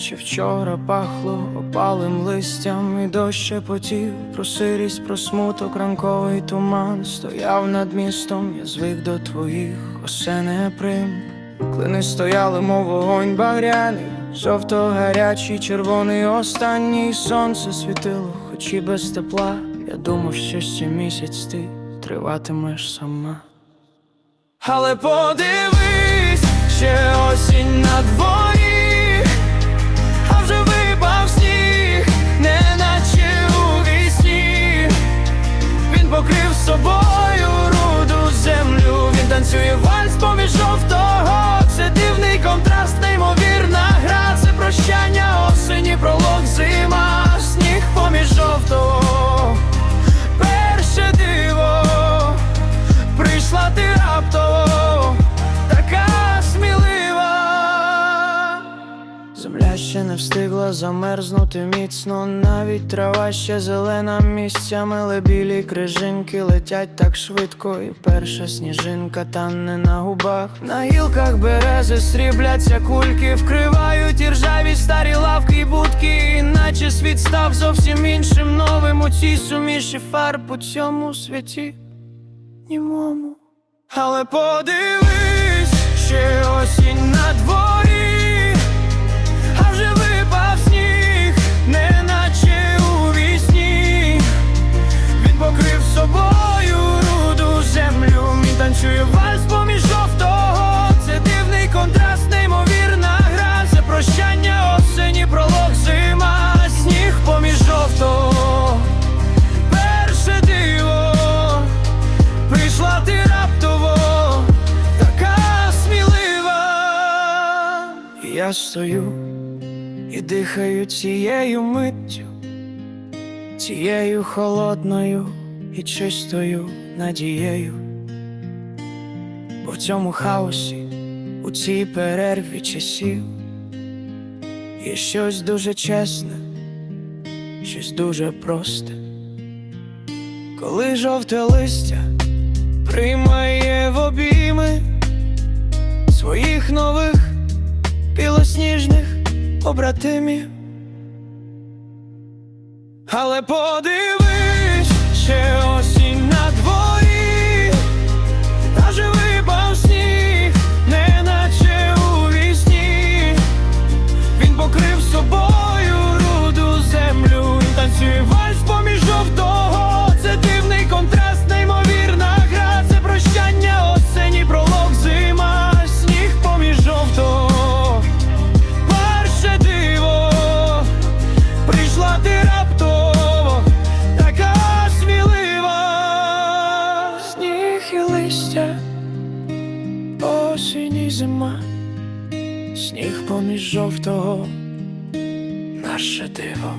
Ще вчора пахло опалим листям і дощ шепотів про сирість, про смуток, ранковий туман стояв над містом, я звик до твоїх осене прим. Клини стояли, мов вогонь багряний, жовто гарячий, червоний останній сонце світило, хоч і без тепла. Я думав, що ще місяць ти триватимеш сама. Але подивись, ще осінь на дворі, покрив собою руду землю. Він танцює не встигла замерзнути міцно, навіть трава ще зелена місцями, але білі крижинки летять так швидко, і перша сніжинка тане на губах. На гілках берези срібляться кульки, вкривають іржаві старі лавки й будки, іначе світ став зовсім іншим новим у цій суміші фарб у цьому світі німому. Але подивись, ще осінь на дворі, Стою і дихаю цією миттю, цією холодною і чистою надією. Бо в цьому хаосі, у цій перерві часів є щось дуже чесне, щось дуже просте. Коли жовте листя приймає в обійми своїх нових білосніжних побратимів. Але подивись, ще осінь і зима. Сніг поміж жовтого, наше диво.